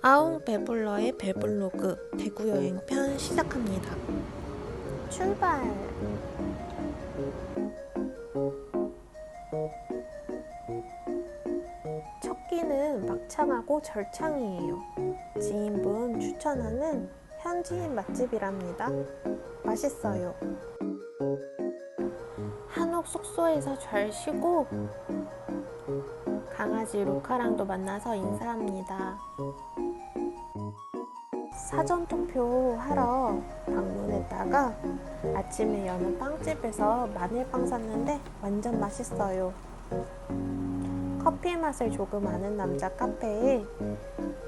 아웅 배불러의 배블로그 대구 여행편 시작합니다. 출발! 첫 끼는 막창하고 절창이에요. 지인분 추천하는 현지인 맛집이랍니다. 맛있어요. 한옥 숙소에서 잘 쉬고 강아지 루카랑도 만나서 인사합니다. 사전 투표 하러 방문했다가 아침에 여는 빵집에서 마늘빵 샀는데 완전 맛있어요. 커피 맛을 조금 아는 남자 카페에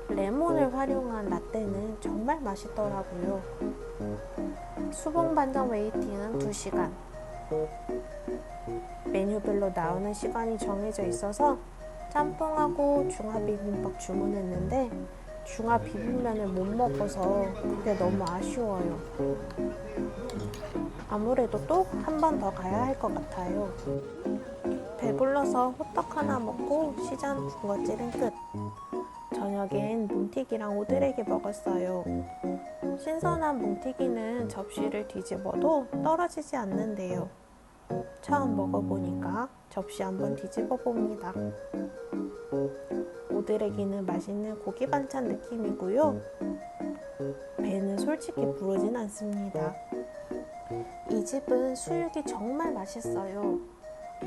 레몬을 활용한 라떼는 정말 맛있더라고요. 수봉 반점 웨이팅은 2시간. 메뉴별로 나오는 시간이 정해져 있어서 짬뽕하고 중화 비빔밥 주문했는데 중화 비빔면을 못 먹어서 그게 너무 아쉬워요. 아무래도 또 한 번 더 가야 할 것 같아요. 배불러서 호떡 하나 먹고 시장 군것질은 끝. 저녁엔 뭉티기랑 오드레기 먹었어요. 신선한 뭉티기는 접시를 뒤집어도 떨어지지 않는데요. 처음 먹어보니까 접시 한번 뒤집어 봅니다. 오드레기는 맛있는 고기 반찬 느낌이고요. 배는 솔직히 부르진 않습니다. 이 집은 수육이 정말 맛있어요.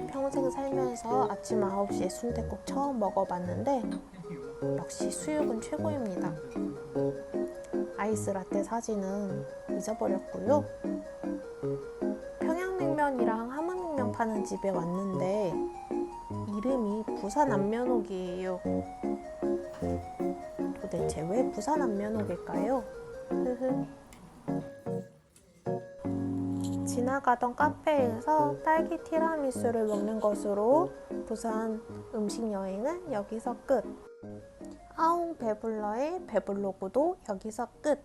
평생 살면서 아침 9시에 순댓국 처음 먹어봤는데 역시 수육은 최고입니다. 아이스 라떼 사진은 잊어버렸고요. 평양냉면이랑 함흥냉면 파는 집에 왔는데 이름이 부산 안면옥이에요. 도대체 왜 부산 안면옥일까요? 지나가던 카페에서 딸기 티라미수를 먹는 것으로 부산 음식 여행은 여기서 끝. 아웅 배불러의 배블로그도 여기서 끝.